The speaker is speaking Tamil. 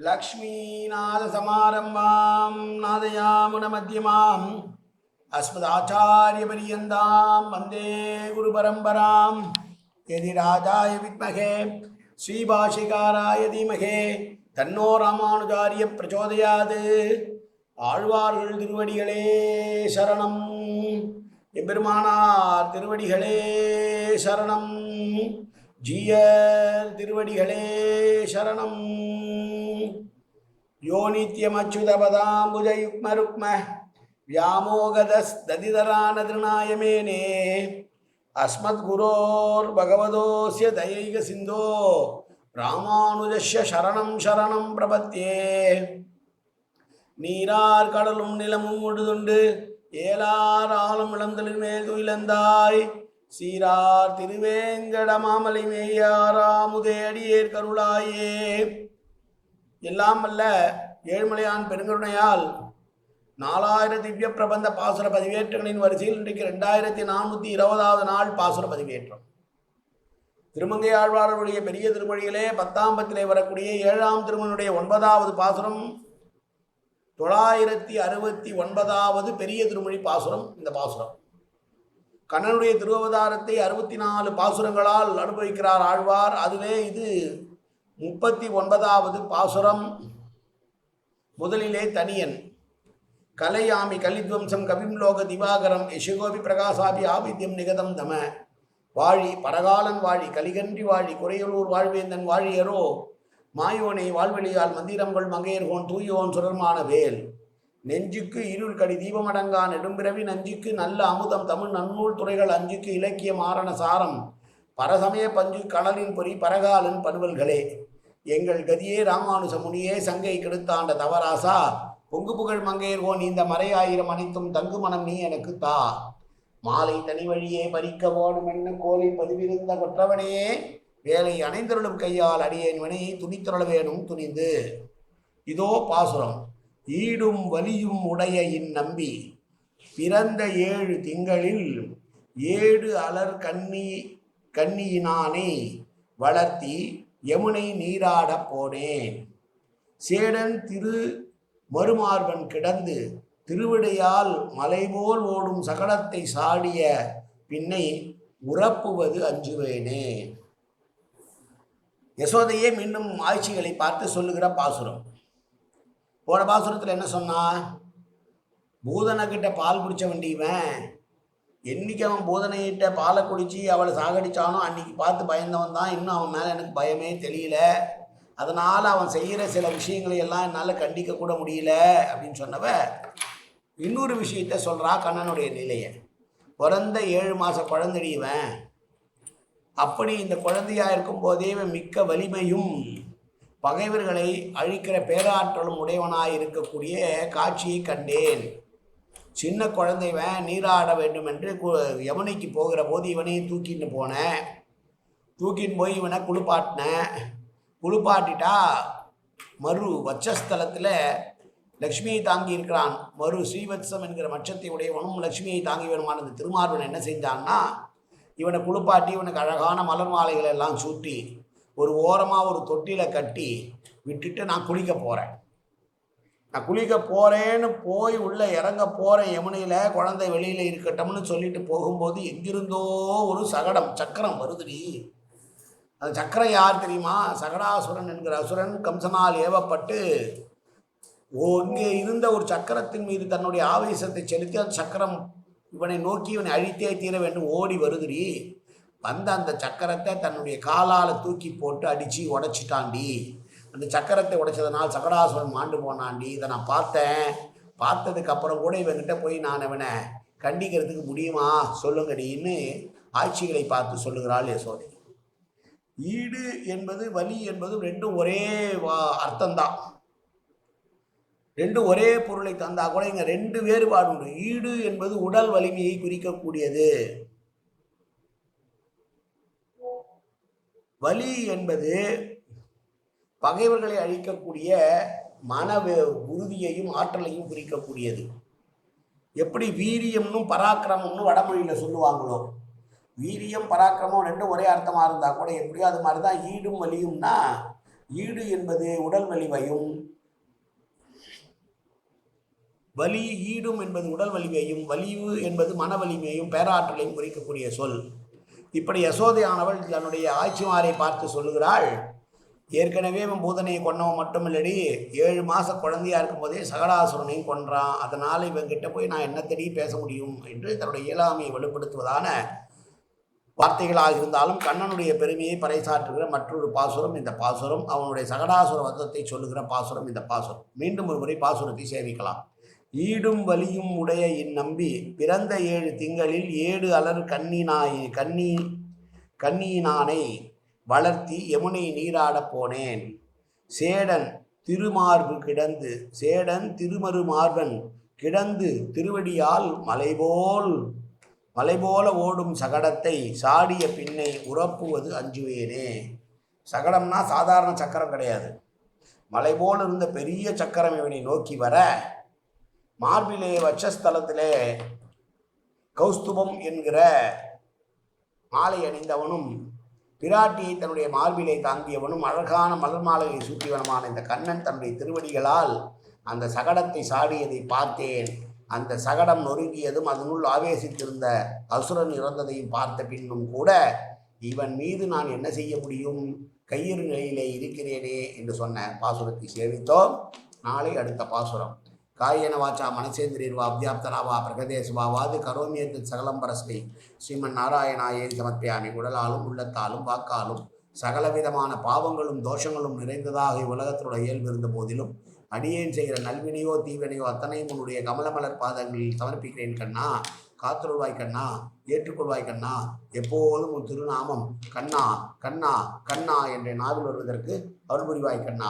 लक्ष्मीनाथसमारम्भां नादयामुनमध्यमाम् अस्मदाचार्यपर्यन्तां वन्दे गुरुपरम्परां यदि राजाय विद्महे श्रीभाषिकाराय धीमहे தன்னோ ராமானுஜாரிய பிரச்சோதயாது ஆழ்வார்கள் திருவடிகளே சரணம் எம்பெருமானார் திருவடிகளே சரணம் ஜீயர் திருவடிகளே சரணம் யோ நித்யமச்சுதபதாம்புஜயுக்ம ருக்ம व्यामोगदस्तदितरानदृणायमेने अस्मद्गुरोर्भगवतोऽस्य दयैकसिन्धो ராமானுஜஸ்ய சரணம் சரணம் பிரபத்தியே நீரார் கடலும் நிலமும் முழுதுண்டு ஏலார் ஆளும் இளந்தலின் மேல் துயிலந்தாய் சீரார் திருவேங்கட மாமலை மேயாராமுதே அடியேர் கருளாயே எல்லாம் அல்ல ஏழ்மலையான் பெருங்கருணையால் நாலாயிரம் திவ்ய பிரபந்த பாசுர பதிவேற்றங்களின் வரிசையில் இன்றைக்கு ரெண்டாயிரத்தி நானூற்றி இருபதாவது நாள் பாசுர பதிவேற்றம். திருமங்கை ஆழ்வார்களுடைய பெரிய திருமொழியிலே பத்தாம் பத்திலே வரக்கூடிய ஏழாம் திருமனுடைய ஒன்பதாவது பாசுரம் தொள்ளாயிரத்தி அறுபத்தி ஒன்பதாவது பெரிய திருமொழி பாசுரம் இந்த பாசுரம். கண்ணனுடைய திருவவதாரத்தை அறுபத்தி நாலு பாசுரங்களால் அனுபவிக்கிறார் ஆழ்வார். அதிலே இது முப்பத்தி ஒன்பதாவது பாசுரம். முதலிலே தனியன். கலையாமி கலித்வம்சம் கவிம் லோக திவாகரம் யசுகோபி பிரகாசாபி ஆபித்யம் நிகதம் தம. வாழி பரகாலன் வாழி கலிகன்றி வாழி குறையலூர் வாழ்வேந்தன் வாழியரோ. மாயோனை வாழ்வெளியால் மந்திரங்கள் மங்கையர்கோன் தூயோன் சுரர்மான வேல். நெஞ்சுக்கு இருள் கடி தீபமடங்கா நெடும்பிறவி நஞ்சுக்கு நல்ல அமுதம் தமிழ் நன்னூல் துறைகள் அஞ்சுக்கு இலக்கிய மாரண சாரம். பரசமய பஞ்சு கணலின் பொறி பரகாலன் பனுவல்களே எங்கள் கதியே ராமானுஜ முனியே சங்கை கெடுத்தாண்ட தவராசா. பொங்கு புகழ் மங்கையர்கோன் இந்த மறையாயிரம் அனைத்தும் தங்கு மனம் நீ எனக்கு தா. மாலை தனி வழியே பறிக்க போடும் என்ன கோலை பதிவிருந்த கொற்றவனே. வேலை அணைந்தருளும் கையால் அடியேன் வினையை துணித்தருள வேணும் துணிந்து. இதோ பாசுரம் ஈடும் வலியும் உடைய இந்நம்பி பிறந்த ஏழு திங்களில் ஏழு அலர் கண்ணி கண்ணியினானே வளர்த்தி யமுனை நீராடப் போனேன். சேடன் திரு மறுமார்பன் கிடந்து திருவிடையால் மலைபோல் ஓடும் சகடத்தை சாடிய பின்னை உறப்புவது அஞ்சுவேனே. யசோதையே மீண்டும் ஆட்சிகளை பார்த்து சொல்லுகிற பாசுரம். போன பாசுரத்தில் என்ன சொன்னா? பூதனைக்கிட்ட பால் குடிச்ச வண்டிவன் என்னைக்கு அவன் போதனையிட்ட பாலை குடிச்சு அவளை சாகடிச்சானோ அன்னைக்கு பார்த்து பயந்தவன் தான். இன்னும் அவன் மேலே எனக்கு பயமே தெரியல அதனால் அவன் செய்கிற சில விஷயங்களை எல்லாம் என்னால் கண்டிக்க கூட முடியல அப்படின்னு சொன்னவ இன்னொரு விஷயத்த சொல்கிறா கண்ணனுடைய நிலையை. பிறந்த ஏழு மாத குழந்தடிவன் அப்படி இந்த குழந்தையாக இருக்கும்போதே மிக்க வலிமையும் பகைவர்களை அழிக்கிற பேராற்றலும் உடையவனாய் இருக்கக்கூடிய காட்சியை கண்டேன். சின்ன குழந்தைவன் நீராட வேண்டும் என்று கு- யமுனைக்கு போகிற போது இவனையும் தூக்கிட்டு போனேன் தூக்கின்னு போய் இவனை குளிப்பாட்டினேன் குளிப்பாட்டிட்டா மறு வட்சஸ்தலத்தில் லக்ஷ்மியை தாங்கி இருக்கிறான். மறு ஸ்ரீவத்சம் என்கிற மட்சத்தை உடையவனும் லக்ஷ்மியை தாங்கி வருமான. அந்த திருமார்வன் என்ன செஞ்சான்னா இவனை குளிப்பாட்டி இவனுக்கு அழகான மலர் மாலைகளை எல்லாம் சூட்டி ஒரு ஓரமாக ஒரு தொட்டில கட்டி விட்டுட்டு நான் குளிக்க போகிறேன் நான் குளிக்க போகிறேன்னு போய் உள்ளே இறங்க போகிறேன் யமுனையில் குழந்தை வெளியில் இருக்கட்டும்னு சொல்லிட்டு போகும்போது எங்கிருந்தோ ஒரு சகடம் சக்கரம் வருதுடி. அந்த சக்கரம் யார் தெரியுமா? சகடாசுரன் என்கிற அசுரன் கம்சனால் ஏவப்பட்டு ஓ இங்கே இருந்த ஒரு சக்கரத்தின் மீது தன்னுடைய ஆவேசத்தை செலுத்தி அந்த சக்கரம் இவனை நோக்கி இவனை அழித்தே தீர வேண்டும் ஓடி வருதுடி. வந்த அந்த சக்கரத்தை தன்னுடைய காலால் தூக்கி போட்டு அடித்து உடச்சிட்டாண்டி அந்த சக்கரத்தை உடைச்சதுனால் சகடாசுரன் மாண்டு போனாண்டி இதை நான் பார்த்தேன். பார்த்ததுக்கு அப்புறம் கூட இவன்கிட்ட போய் நான் இவனை கண்டிக்கிறதுக்கு முடியுமா? சொல்லுங்கடின்னு ஆட்சிகளை பார்த்து சொல்லுகிறாள் யசோதை. ஈடு என்பது வலி என்பது ரெண்டும் ஒரே வா- அர்த்தம்தான். ரெண்டும் ஒரே பொருளை தந்தா கூட இங்கே ரெண்டு வேறுபாடு உண்டு. ஈடு என்பது உடல் வலிமையை குறிக்கக்கூடியது. வலி என்பது பகைவர்களை அழிக்கக்கூடிய மன உறுதியையும் ஆற்றலையும் குறிக்கக்கூடியது. எப்படி வீரியம்னும் பராக்கிரமம்னு வடமொழியில் சொல்லுவாங்களோ? வீரியம் பராக்கிரமம் ரெண்டும் ஒரே அர்த்தமாக இருந்தால் கூட எப்படியோ அது மாதிரி தான் ஈடும் வலியும்னா ஈடு என்பது உடல் வலிமையும் வலி ஈடும் என்பது உடல் வலிமையும் வலிவு என்பது மன வலிமையும் பேராற்றலையும் குறிக்கக்கூடிய சொல். இப்படி யசோதையானவள் தன்னுடைய ஆட்சிமாரை பார்த்து சொல்லுகிறாள் ஏற்கனவே இவன் பூதனையை கொன்னவன் மட்டும் இல்லடி ஏழு மாத குழந்தையா இருக்கும்போதே சகடாசுரனையும் கொன்றான். அதனால் இவங்கிட்ட போய் நான் என்ன பேச முடியும் என்று தன்னுடைய இயலாமையை வெளிப்படுத்துவதான வார்த்தைகளாக இருந்தாலும் கண்ணனுடைய பெருமையை பறைசாற்றுகிற மற்றொரு பாசுரம் இந்த பாசுரம். அவனுடைய சகடாசுர வதத்தை சொல்லுகிற பாசுரம் இந்த பாசுரம். மீண்டும் ஒரு முறை பாசுரத்தை சேவிக்கலாம் ஈடும் வலியும் உடைய இந்நம்பி பிறந்த ஏழு திங்களில் ஏடு அலர் கண்ணினாய் கண்ணி கண்ணியினானை வளர்த்தி யமுனை நீராடப் போனேன். சேடன் திருமார்பு கிடந்து சேடன் திருமறு மார்பன் கிடந்து திருவடியால் மலைபோல் மலைபோல ஓடும் சகடத்தை சாடிய பின்னை உரப்புவது அஞ்சுவேனே. சகடம்னா சாதாரண சக்கரம் கிடையாது. மலை போல் இருந்த பெரிய சக்கரம் இவனை நோக்கி வர மார்பிலே வட்சஸ்தலத்திலே கௌஸ்துபம் என்கிற மாலை அணிந்தவனும் பிராட்டியை தன்னுடைய மார்பிலை தாங்கியவனும் அழகான மலர் மாலையை சூட்டியவனுமான இந்த கண்ணன் தன்னுடைய திருவடிகளால் அந்த சகடத்தை சாடியதை பார்த்தேன். அந்த சகடம் நொறுங்கியதும் அதனுள் ஆவேசித்திருந்த அசுரன் இறந்ததையும் பார்த்த பின்னும் கூட இவன் மீது நான் என்ன செய்ய முடியும்? கையிறு நிலையிலே இருக்கிறேனே என்று சொன்ன பாசுரத்தை சேவித்தோம். நாளை அடுத்த பாசுரம். காயன வாச்சா மனசேந்திரியர்வா அபியாப்தனாவா பிரகதேசுவாவாது கரோமியத்து சகலம் பரஸ்மை. ஸ்ரீமன் நாராயணாயே சமர்ப்பியாமி உடலாலும் உள்ளத்தாலும் வாக்காலும் சகலவிதமான பாவங்களும் தோஷங்களும் நிறைந்ததாக இவ்வுலகத்தினுடைய இயல்பு இருந்த போதிலும் அடியேன் செய்கிற நல்வினையோ தீவினையோ அத்தனையும் உன்னுடைய கமலமலர் பாதங்களில் சமர்ப்பிக்கிறேன் கண்ணா. காத்துருவாய் கண்ணா ஏற்றுக்கொள்வாய் கண்ணா. எப்போதும் உன் திருநாமம் கண்ணா கண்ணா கண்ணா என்ற நாவில் வருவதற்கு அருள்புரிவாய் கண்ணா.